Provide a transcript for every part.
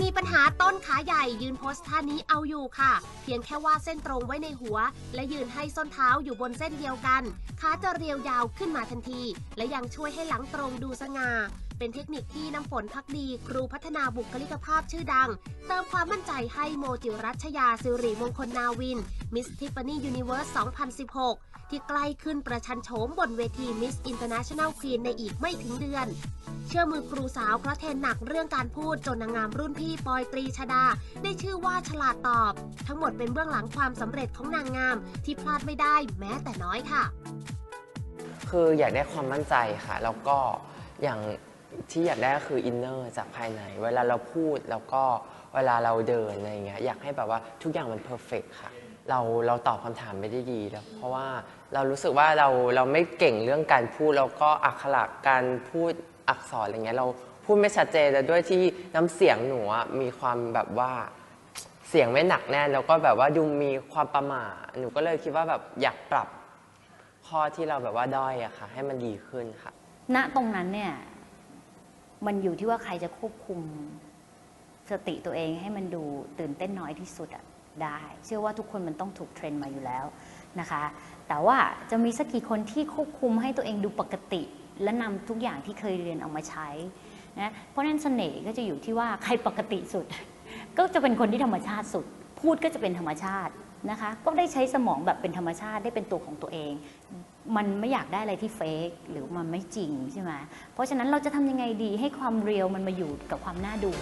มีปัญหาต้นขาใหญ่ยืนโพสท่านี้เอาอยู่ค่ะ เพียงแค่ว่าดเส้นตรงไว้ในหัว และยืนให้ส้นเท้าอยู่บนเส้นเดียวกัน ขาจะเรียวยาวขึ้นมาทันที และยังช่วยให้หลังตรงดูสง่าเป็นเทคนิคที่น้ำฝนพักดี ครูพัฒนาบุคลิกภาพชื่อดัง เติมความมั่นใจให้โมจิรัชยาสิริมงคลนาวินมิสทิฟฟานี่ยูนิเวิร์ส 2016 ที่ใกล้ขึ้นประชันโฉมบนเวทีมิสอินเตอร์เนชั่นแนลควีนในอีกไม่ถึงเดือน เชื่อมือครูสาวเพราะเทนหนักเรื่องการพูดจนนางงามรุ่นพี่ปอยตรีชดา ได้ชื่อว่าฉลาดตอบ ทั้งหมดเป็นเบื้องหลังความสำเร็จของนางงาม ที่พลาดไม่ได้แม้แต่น้อยค่ะ คืออยากได้ความมั่นใจค่ะ แล้วก็อย่างที่อยากได้ก็คืออินเนอร์จากภายใน เวลาเราพูดแล้วก็เวลาเราเดินอะไรเงี้ยอยากให้แบบว่าทุกอย่างมันเพอร์เฟกค่ะ เราเราตอบคำถามไม่ได้ดีแล้วเพราะว่าเรารู้สึกว่าเราเราไม่เก่งเรื่องการพูดแล้วก็อักขระการพูดอักษรอะไรเงี้ยเราพูดไม่ชัดเจนแล้วด้วยที่น้ำเสียงหนูอะมีความแบบว่าเสียงไม่หนักแน่นแล้วก็แบบว่าดูมีความประหม่าหนูก็เลยคิดว่าแบบอยากปรับข้อที่เราแบบว่าด้อยอะค่ะ ให้มันดีขึ้นค่ะ ณตรงนั้นเนี่ย มันอยู่ที่ว่าใครจะควบคุมสติตัวเองให้มันดูตื่นเต้นน้อยที่สุดอะ ได้ เชื่อว่าทุกคนมันต้องถูกเทรนมาอยู่แล้วนะคะ แต่ว่าจะมีสักกี่คนที่ควบคุมให้ตัวเองดูปกติ และนำทุกอย่างที่เคยเรียนเอามาใช้นะเพราะฉะนั้นเสน่ห์ก็จะอยู่ที่ว่าใครปกติสุด ก็จะเป็นคนที่ธรรมชาติสุด พูดก็จะเป็นธรรมชาตินะคะ ก็ได้ใช้สมองแบบเป็นธรรมชาติได้เป็นตัวของตัวเอง มันไม่อยากได้อะไรที่เฟกหรือมันไม่จริงใช่ไหมเพราะฉะนั้นเราจะทำยังไงดีให้ความเรียลมันมาอยู่กับความน่าดู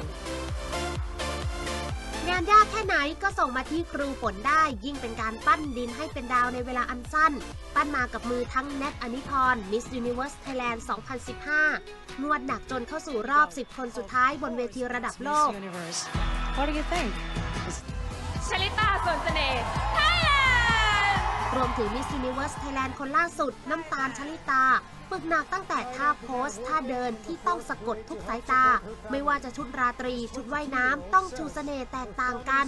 งานยากแค่ไหนก็ส่งมาที่ครูฝนได้ ยิ่งเป็นการปั้นดินให้เป็นดาวในเวลาอันสั้น ปั้นมากับมือทั้งแนทอนิพร Miss Universe Thailand 2015 นวดหนักจนเข้าสู่รอบ 10 คนสุดท้ายบนเวทีระดับโลก Universe. What do you think? ชลิตาสวนเสน่ห์ วมถึง Miss Universe Thailand คนล่าสุด น้ำตาลชลิตาฝึกหนักตั้งแต่ท่าโพสท่าเดินที่ต้องสะกดทุกสายตา ไม่ว่าจะชุดราตรี ชุดว่ายน้ำต้องชูเสน่ห์แตกต่างกัน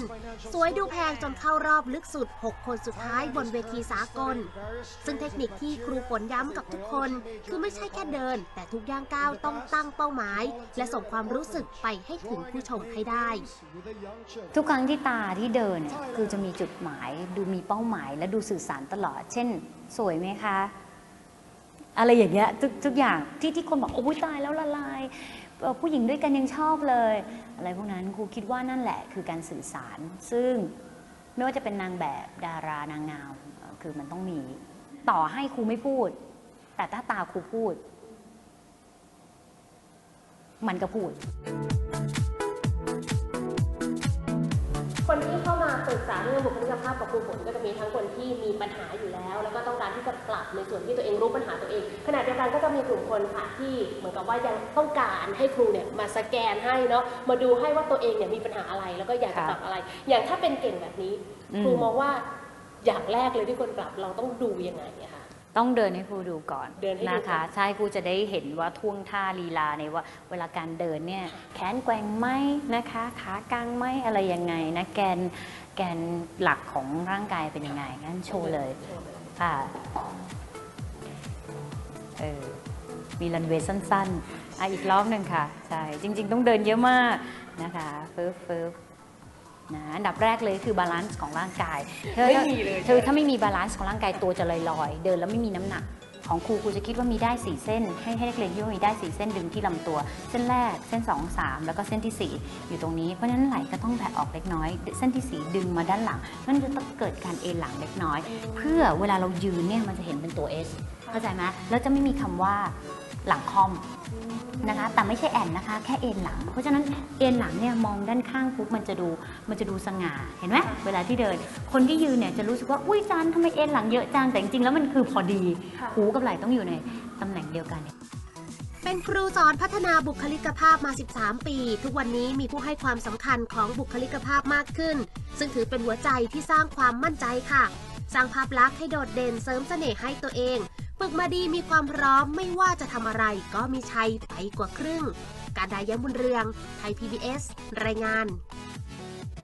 สวยดูแพงจนเข้ารอบลึกสุด 6 คนสุดท้ายบนเวทีสากล ซึ่งเทคนิคที่ครูฝนย้ำกับทุกคน คือไม่ใช่แค่เดิน แต่ทุกย่างก้าวต้องตั้งเป้าหมาย และส่งความรู้สึกไปให้ถึงผู้ชมให้ได้ ทุกครั้งที่ตาที่เดินเนี่ยคือจะมีจุดหมาย ดูมีเป้าหมาย และดูสื่อสารตลอด เช่น สวยไหมคะ อะไรอย่างเงี้ยทุกทุกอย่างที่ที่คนบอกโอ้ยตายแล้วละลาย ผู้หญิงด้วยกันยังชอบเลย อะไรพวกนั้นครูคิดว่านั่นแหละคือการสื่อสาร ซึ่งไม่ว่าจะเป็นนางแบบดารานางงามคือมันต้องมี ต่อให้ครูไม่พูด แต่ถ้าตาครูพูด มันก็พูด ปรึกษาเรื่องบุคลิกภาพกับครูฝนก็จะมีทั้งคนที่มีปัญหาอยู่แล้ว แล้วก็ต้องการที่จะปรับในส่วนที่ตัวเองรู้ปัญหาตัวเองขณะเดียวกันก็จะมีกลุ่มคนค่ะที่เหมือนกับว่ายังต้องการให้ครูเนี่ยมาสแกนให้เนาะมาดูให้ว่าตัวเองเนี่ยมีปัญหาอะไรแล้วก็อยากจะปรับอะไร อย่างถ้าเป็นเก่งแบบนี้ ครูมองว่าอย่างแรกเลยที่ควรปรับเราต้องดูยังไงอะคะ ต้องเดินให้ครูดูก่อนเดินให้ดูนะคะก่อนใช่ครูจะได้เห็นว่าท่วงท่าลีลาในว่า เวลาการเดินเนี่ยแขนแกว่งไหมนะคะขากางไหมอะไรยังไงนะแกนแกนหลักของร่างกายเป็นยังไงงั้นโชว์เลยค่ะเออมีรันเวย์สั้นๆอะอีกรอบหนึ่งค่ะ ใช่จริง ๆ ต้องเดินเยอะมากนะคะฟึบฟึบ นะอันดับแรกเลยคือบาลานซ์ของร่างกายเธอไม่มีเลยเธอถ้าไม่มีบาลานซ์ของร่างกายตัวจะลอยๆ เดินแล้วไม่มีน้ำหนักของครูครูจะคิดว่ามีได้สี่เส้น ให้ให้นักเรียนคิดว่ามีได้สี่เส้นดึงที่ลำตัว เส้นแรกเส้น 2 3 แล้วก็เส้นทีสี่4 อยู่ตรงนี้เพราะฉะนั้นไหล่ก็ต้องแผ่ออกเล็กน้อย เส้นทีสี่ 4 ดึงมาด้านหลังนั่นจะต้องเกิดการเอนหลังเล็กน้อย เพื่อเวลาเรายืนเนี่ยมันจะเห็นเป็นตัว S เข้าใจไหมแล้วจะไม่มีคำว่า หลังคอมนะคะ แต่ไม่ใช่แอนนะคะ แค่เอ็นหลัง เพราะฉะนั้นเอ็นหลังเนี่ยมองด้านข้างปุ๊บมันจะดูมันจะดูสง่าเห็นไหมเวลาที่เดิน คนที่ยืนเนี่ยจะรู้สึกว่าอุ้ยจันทำไมเอ็นหลังเยอะจังแต่จริงๆแล้วมันคือพอดีหูกับไหล่ต้องอยู่ในตำแหน่งเดียวกันเป็นครูสอนพัฒนาบุคลิกภาพมา 13 ปี ทุกวันนี้มีผู้ให้ความสำคัญของบุคลิกภาพมากขึ้น ซึ่งถือเป็นหัวใจที่สร้างความมั่นใจค่ะ สร้างภาพลักษณ์ให้โดดเด่นเสริมเสน่ห์ให้ตัวเอง ฝึกมาดีมีความพร้อมไม่ว่าจะทำอะไรก็มีชัยไปกว่าครึ่ง การดาย้ำบุญเรือง ไทย PBS รายงาน